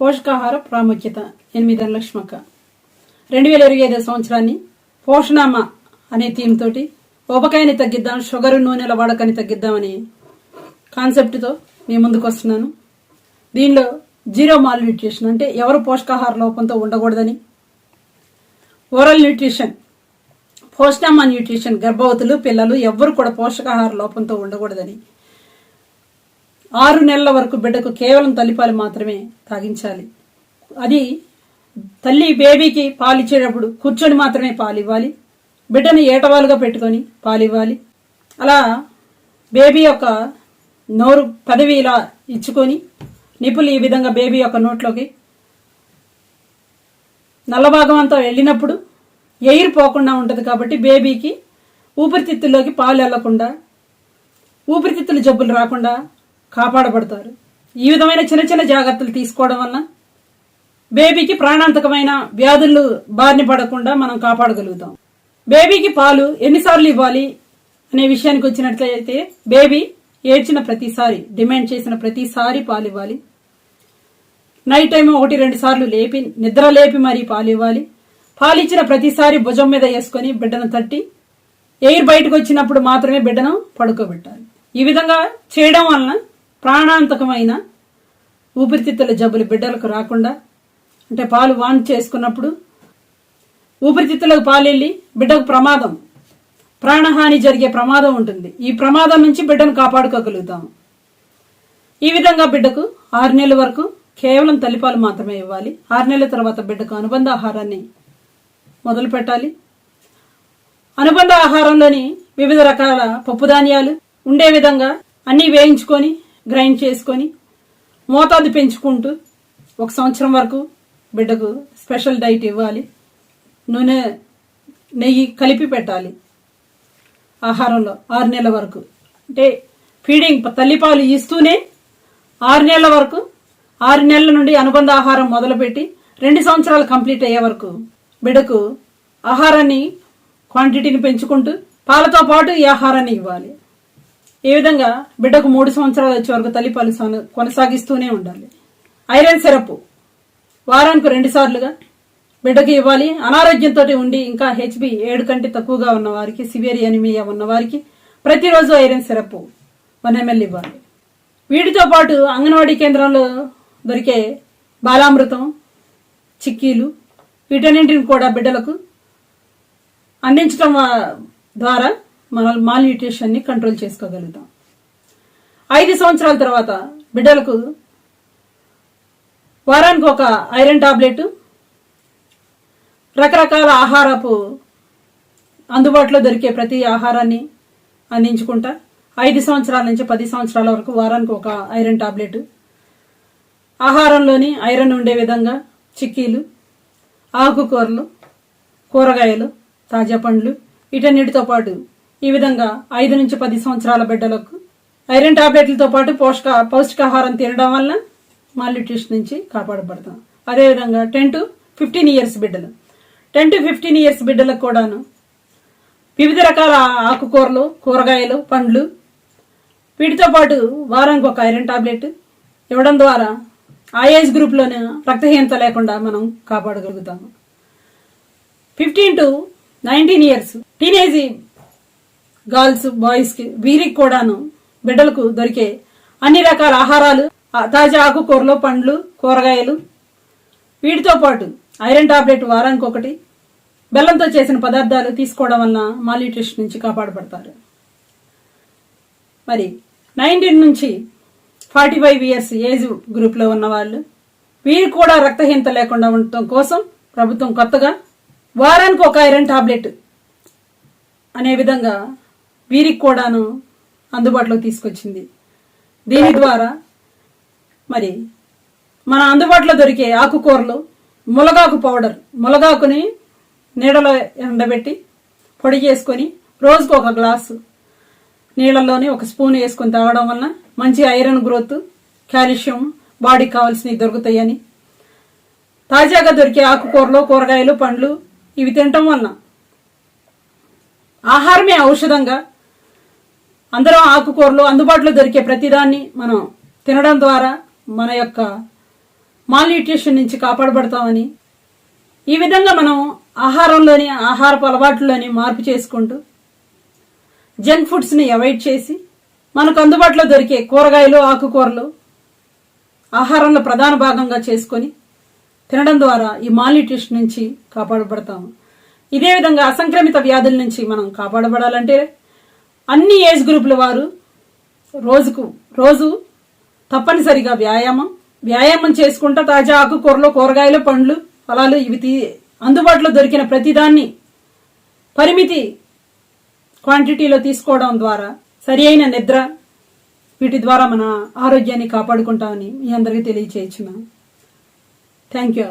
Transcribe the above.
పోషకాహార ప్రాముఖ్యత ఎనిమిది లక్ష్మక్క. రెండు వేల ఇరవై ఐదో సంవత్సరాన్ని పోషణామ అనే థీమ్ తోటి ఉపకాయని తగ్గిద్దాం షుగర్ నూనెల వాడకాన్ని తగ్గిద్దామని కాన్సెప్ట్తో మీ ముందుకు వస్తున్నాను. దీనిలో జీరో మాల్ న్యూట్రిషన్ అంటే ఎవరు పోషకాహార లోపంతో ఉండకూడదని. Oral nutrition. పోషణామ న్యూట్రిషన్ గర్భవతులు పిల్లలు ఎవ్వరు కూడా పోషకాహార లోపంతో ఉండకూడదని. ఆరు నెలల వరకు బిడ్డకు కేవలం తల్లిపాలు మాత్రమే తాగించాలి. అది తల్లి బేబీకి పాలు ఇచ్చేటప్పుడు కూర్చొని మాత్రమే పాలు ఇవ్వాలి. బిడ్డను ఏటవాలుగా పెట్టుకొని పాలు ఇవ్వాలి. అలా బేబీ యొక్క నోరు పదవి ఇలా ఇచ్చుకొని నిపులు ఈ విధంగా బేబీ యొక్క నోట్లోకి నల్ల భాగం అంతా వెళ్ళినప్పుడు ఎయిర్ పోకుండా ఉంటుంది కాబట్టి బేబీకి ఊపిరితిత్తుల్లోకి పాలు వెళ్ళకుండా ఊపిరితిత్తుల జబ్బులు రాకుండా కాపాడబడతారు. ఈ విధమైన చిన్న చిన్న జాగ్రత్తలు తీసుకోవడం వలన బేబీకి ప్రాణాంతకమైన వ్యాధులు బారిన పడకుండా మనం కాపాడగలుగుతాం. బేబీకి పాలు ఎన్నిసార్లు ఇవ్వాలి అనే విషయానికి వచ్చినట్లయితే బేబీ ఏడ్చిన ప్రతిసారి డిమాండ్ చేసిన ప్రతిసారి పాలు ఇవ్వాలి. నైట్ టైం ఒకటి రెండు సార్లు లేపి నిద్ర లేపి మరీ పాలు ఇవ్వాలి. పాలు ఇచ్చిన ప్రతిసారి భుజం మీద వేసుకొని బిడ్డను తట్టి ఎయిర్ బయటకు వచ్చినప్పుడు మాత్రమే బిడ్డను పడుకోబెట్టాలి. ఈ విధంగా చేయడం వలన ప్రాణాంతకమైన ఊపిరితిత్తుల జబ్బులు బిడ్డలకు రాకుండా అంటే పాలు వాన్ చేసుకున్నప్పుడు ఊపిరితిత్తులకు పాలు వెళ్ళి బిడ్డకు ప్రమాదం ప్రాణహాని జరిగే ప్రమాదం ఉంటుంది. ఈ ప్రమాదం నుంచి బిడ్డను కాపాడుకోగలుగుతాం ఈ విధంగా బిడ్డకు ఆరు నెలల వరకు కేవలం తల్లిపాలు మాత్రమే ఇవ్వాలి. ఆరు నెలల తర్వాత బిడ్డకు అనుబంధ ఆహారాన్ని మొదలు పెట్టాలి. అనుబంధ ఆహారంలోని వివిధ రకాల పప్పు ధాన్యాలు ఉండే విధంగా అన్నీ వేయించుకొని గ్రైండ్ చేసుకొని మోతాదు పెంచుకుంటూ ఒక సంవత్సరం వరకు బిడ్డకు స్పెషల్ డైట్ ఇవ్వాలి. నూనె నెయ్యి కలిపి పెట్టాలి ఆహారంలో ఆరు నెలల వరకు. అంటే ఫీడింగ్ తల్లిపాలు ఇస్తూనే ఆరు నెలల వరకు ఆరు నెలల నుండి అనుబంధ ఆహారం మొదలుపెట్టి రెండు సంవత్సరాలు కంప్లీట్ అయ్యే వరకు బిడ్డకు ఆహారాన్ని క్వాంటిటీని పెంచుకుంటూ పాలతో పాటు ఈ ఆహారాన్ని ఇవ్వాలి. ఈ విధంగా బిడ్డకు మూడు సంవత్సరాలు వచ్చే వరకు తల్లిపాలు సన- కొనసాగిస్తూనే ఉండాలి. ఐరన్ సిరప్ వారానికి రెండు సార్లుగా బిడ్డకి ఇవ్వాలి. అనారోగ్యంతో ఉండి ఇంకా హెచ్బి ఏడు కంటే తక్కువగా ఉన్న వారికి సివియర్ ఎనిమియా ఉన్న వారికి ప్రతిరోజు ఐరన్ సిరప్ వన్ ఎంఎల్ ఇవ్వాలి. వీటితో పాటు అంగన్వాడీ కేంద్రంలో దొరికే బాలామృతం చిక్కీలు వీటన్నింటిని కూడా బిడ్డలకు అందించడం ద్వారా మాల్ న్యూట్రిషన్ని కంట్రోల్ చేసుకోగలుగుతాం. ఐదు సంవత్సరాల తర్వాత బిడ్డలకు వారానికి ఒక ఐరన్ టాబ్లెట్ రకరకాల ఆహారపు అందుబాటులో దొరికే ప్రతి ఆహారాన్ని అందించుకుంటా ఐదు సంవత్సరాల నుంచి పది సంవత్సరాల వరకు వారానికి ఒక ఐరన్ టాబ్లెట్. ఆహారంలోని ఐరన్ ఉండే విధంగా చిక్కీలు ఆకుకూరలు కూరగాయలు తాజా పండ్లు వీటన్నిటితో పాటు ఈ విధంగా ఐదు నుంచి పది సంవత్సరాల బిడ్డలకు ఐరన్ టాబ్లెట్లతో పాటు పోషక పౌష్టికాహారం తినడం వల్ల మాల్న్యూట్రిషన్ నుంచి కాపాడబడతాం. అదేవిధంగా టెన్ టు ఫిఫ్టీన్ ఇయర్స్ బిడ్డలు. టెన్ టు ఫిఫ్టీన్ ఇయర్స్ బిడ్డలకు కూడాను వివిధ రకాల ఆకుకూరలు కూరగాయలు పండ్లు వీటితో పాటు వారానికి ఒక ఐరన్ టాబ్లెట్ ఇవ్వడం ద్వారా ఆ ఏజ్ గ్రూప్లోనే రక్తహీనత లేకుండా మనం కాపాడగలుగుతాము. Fifteen to nineteen years teenage girls బాయ్స్కి వీరికి కూడాను బిడ్డలకు దొరికే అన్ని రకాల ఆహారాలు తాజా ఆకుకూరలు పండ్లు కూరగాయలు. వీటితో పాటు ఐరన్ టాబ్లెట్ వారానికి ఒకటి బెల్లంతో చేసిన పదార్థాలు తీసుకోవడం వలన మాల్యూట్రిషన్ నుంచి కాపాడబడతారు. మరి నైన్టీన్ నుంచి ఫార్టీ ఫైవ్ ఇయర్స్ ఏజ్ గ్రూప్లో ఉన్న వాళ్ళు వీరికి కూడా రక్తహీనత లేకుండా ఉండటం కోసం ప్రభుత్వం కొత్తగా వారానికి ఒక ఐరన్ టాబ్లెట్ అనే విధంగా వీరికి కూడాను అందుబాటులో తీసుకొచ్చింది. దీని ద్వారా మరి మన అందుబాటులో దొరికే ఆకుకూరలు ములగాకు పౌడర్ ములగాకుని నీడలో ఎండబెట్టి పొడి చేసుకొని రోజుకు ఒక గ్లాసు నీళ్ళల్లోనే ఒక స్పూన్ వేసుకొని తాగడం వలన మంచి ఐరన్ గ్రోత్ కాల్షియం బాడీకి కావాల్సినవి దొరుకుతాయని. తాజాగా దొరికే ఆకుకూరలు కూరగాయలు పండ్లు ఇవి తినటం వలన ఆహారమే ఔషధంగా అందరం ఆకుకూరలు అందుబాటులో దొరికే ప్రతిదాన్ని మనం తినడం ద్వారా మన యొక్క మాల్న్యూట్రిషన్ నుంచి కాపాడబడతామని ఈ విధంగా మనం ఆహారంలోని ఆహారపు అలవాట్లలోని మార్పు చేసుకుంటూ జంక్ ఫుడ్స్ని అవాయిడ్ చేసి మనకు అందుబాటులో దొరికే కూరగాయలు ఆకుకూరలు ఆహారంలో ప్రధాన భాగంగా చేసుకొని తినడం ద్వారా ఈ మాల్న్యూట్రిషన్ నుంచి కాపాడబడతాము. ఇదే విధంగా అసంక్రమిత వ్యాధుల నుంచి మనం కాపాడబడాలంటే అన్ని ఏజ్ గ్రూపుల వారు రోజుకు రోజు తప్పనిసరిగా వ్యాయామం వ్యాయామం చేసుకుంటా తాజా ఆకుకూరలు కూరగాయలు పండ్లు ఫలాలు ఇవి తీ అందుబాటులో దొరికిన ప్రతిదాన్ని పరిమితి క్వాంటిటీలో తీసుకోవడం ద్వారా సరి అయిన నిద్ర వీటి ద్వారా మన ఆరోగ్యాన్ని కాపాడుకుంటామని మీ అందరికీ తెలియచేస్తున్నాను థ్యాంక్ యూ